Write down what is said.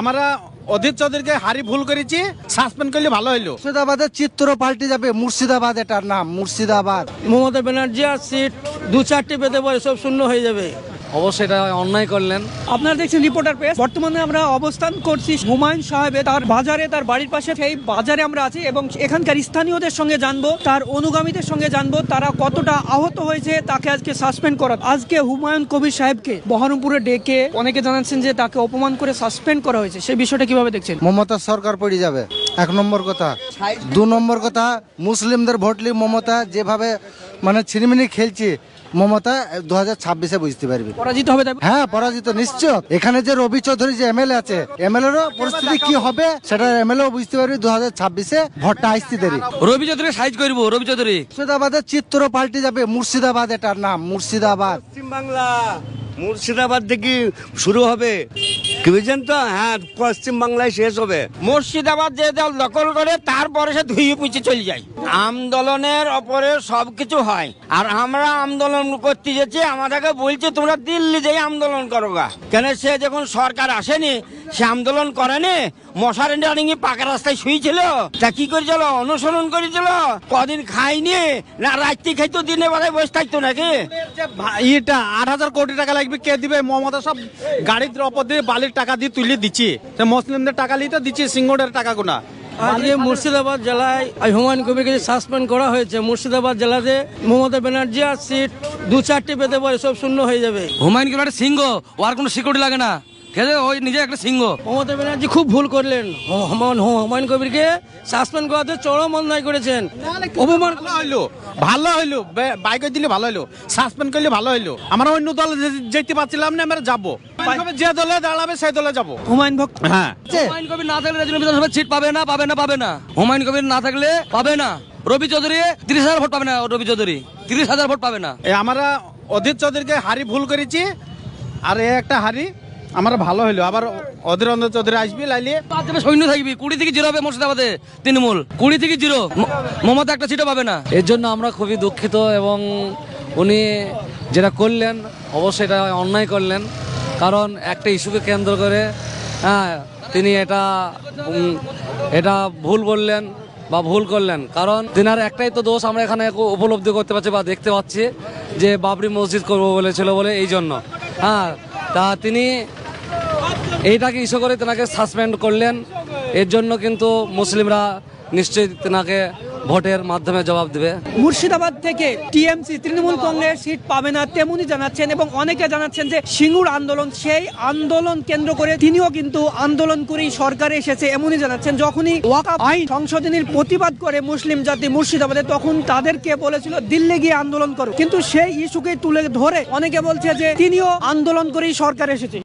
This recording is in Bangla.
আমরা অধীর চৌধুরীকে হারি ভুল করেছি সাসপেন্ড করলে ভালো হইল। মুর্শিদাবাদের চিত্র পাল্টে যাবে মুর্শিদাবাদ এটার নাম মুর্শিদাবাদ। মমতা ব্যানার্জি আর সিট দু চারটি পেতে পারে সব শূন্য হয়ে যাবে। অবশ্যই এটা অন্যায় করলেন। আপনারা দেখছেন রিপোর্টার পেজ বর্তমানে আমরা অবস্থান করছি হুমায়ুন সাহেবে তার বাজারে তার বাড়ির পাশে। সেই বাজারে আমরা আছি এবং এখানকার স্থানীয়দের সঙ্গে জানব তার অনুগামীদের সঙ্গে জানব তারা কতটা আহত হয়েছে তাকে আজকে সাসপেন্ড করা। আজকে হুমায়ুন কবির সাহেবকে বহরমপুরে ডেকে অনেকে জানাচ্ছেন যে তাকে অপমান করে সাসপেন্ড করা হয়েছে। সেই বিষয়টা কীভাবে দেখছেন? মমতা সরকার পড়ে যাবে। এক নম্বর কথা। দু নম্বর কথা মুসলিমদের ভোটলি মমতা যেভাবে মানে ছিনিমিনি খেলছে মমতা দু হাজার ছাব্বিশে বুঝতে পারবি। পরাজিত হবে হ্যাঁ পরাজিত নিশ্চয় এখানে যে রবি চৌধুরী যে এমএলএ আছে এমএলএ এর পরিস্থিতি কি হবে সেটা এমএলএ বুঝতে পারবি দু হাজার ছাব্বিশে ভোটটা আসতে দেরি। রবি চৌধুরী সাইজ করব রবি চৌধুরী। মুর্শিদাবাদের চিত্র পাল্টে যাবে মুর্শিদাবাদ এটার নাম মুর্শিদাবাদ। পশ্চিমবাংলা মুর্শিদাবাদ থেকে শুরু হবে। কি বুঝছেন তো? হ্যাঁ পশ্চিমবাংলায় শেষ হবে। মুর্শিদাবাদ যে দল দখল করে তারপরে সে ধুয়ে পুঁচে চলে যায়। আন্দোলনের ওপরে সবকিছু হয়। আর আমরা আন্দোলন করতে যেছি, আমাদেরকে বলছে, তোমরা দিল্লি যেই আন্দোলন করো গা। কেন সে যখন সরকার আসেনি, সে আন্দোলন করেনি, মশারি ডানিয়ে পাকা রাস্তায় শুয়েছিল তা কি করেছিল? অনুসরণ করেছিল? কদিন খাইনি না রাত্রি খাইতো, দিনে বেলায় বসে থাকতো নাকি? ভা- আট হাজার কোটি টাকা লাগবে, কে দিবে? মমতা সব গাড়ির ওপর দিয়ে বালির টাকা দিয়ে তুলে দিচ্ছি। তো মুসলিমদের টাকা লিতে দিচ্ছি সিঙ্গোটের টাকা গুনা। আজকে মুর্শিদাবাদ জেলায় হুমায়ুন কবিরকে সাসপেন্ড করা হয়েছে, মুর্শিদাবাদ জেলাতে মমতা ব্যানার্জি আর সিট দু চারটে পেতে পারে, সব শূন্য হয়ে যাবে। হুমায়ুন কবির সিংহ, ও আর কোনো সিকিউরিটি লাগে না। ঠিক ওই নিজে একটা সিংহ। মমতা ব্যানার্জি খুব ভুল করলেন। হুমায়ুন হুমায়ুন কবিরকে সাসপেন্ড করাতে চরম অন্যায় করেছেন। অপমান ভালো হইল ভালো হইল বাইকে দিলে ভালো হইল সাসপেন্ড করলে ভালো হইল। আমরা অন্য দলে যেতে পারছিলাম না আমরা যাব। যে দলে দাঁড়াবে সেই দলে যাব। হুমায়ুন ভক্ত? হ্যাঁ। হুমায়ুন কবির না থাকলে রাজনীতি বিধানসভা সিট পাবে না পাবে না পাবে না। হুমায়ুন কবির না থাকলে পাবে না। রবি চৌধুরী তিরিশ হাজার ভোট পাবে না রবি চৌধুরী। তিরিশ হাজার ভোট পাবে না। আমরা অধীর চৌধুরীকে হারি ভুল করেছি আর এ একটা হারি আমার ভালো হইল। আবার অধীর অন্ধ চৌধুরী আসবি দেবে সৈন্য থাকবি। কুড়ি থেকে জিরো হবে মুর্শিদাবাদে তৃণমূল। কুড়ি থেকে জিরো। মমতা একটা সিটও পাবে না। এর জন্য আমরা খুবই দুঃখিত এবং উনি যেটা করলেন অবশ্যই এটা অন্যায় করলেন। কারণ একটা ইস্যুকে কেন্দ্র করে হ্যাঁ তিনি এটা এটা ভুল বললেন বা ভুল করলেন। কারণ তিনার একটাই তো দোষ আমরা এখানে উপলব্ধি করতে পারছি বা দেখতে পাচ্ছি যে বাবরি মসজিদ করব বলেছিল বলে এই জন্য। হ্যাঁ তা তিনি এইটাকে ইস্যু করে তেনাকে সাসপেন্ড করলেন। এর জন্য কিন্তু মুসলিমরা নিশ্চয়ই তেনাকে ভোটের মাধ্যমে জবাব দেবে। মুর্শিদাবাদ থেকে টিএমসি, তৃণমূল কংগ্রেস সিট পাবে না তেমনি জানাচ্ছেন এবং অনেকে জানাচ্ছেন যে সিঙ্গুর আন্দোলন, সেই আন্দোলন কেন্দ্র করে তিনিও কিন্তু আন্দোলন করেই সরকারে এসেছে এমনই জানাচ্ছেন। যখনই ওয়াকাফ আইন সংশোধনীর প্রতিবাদ করে মুসলিম জাতি মুর্শিদাবাদে, তখন তাদেরকে বলেছিল, দিল্লি গিয়ে আন্দোলন করো। কিন্তু সেই ইস্যুকে তুলে ধরে অনেকে বলছে যে তিনিও আন্দোলন করেই সরকার এসেছে।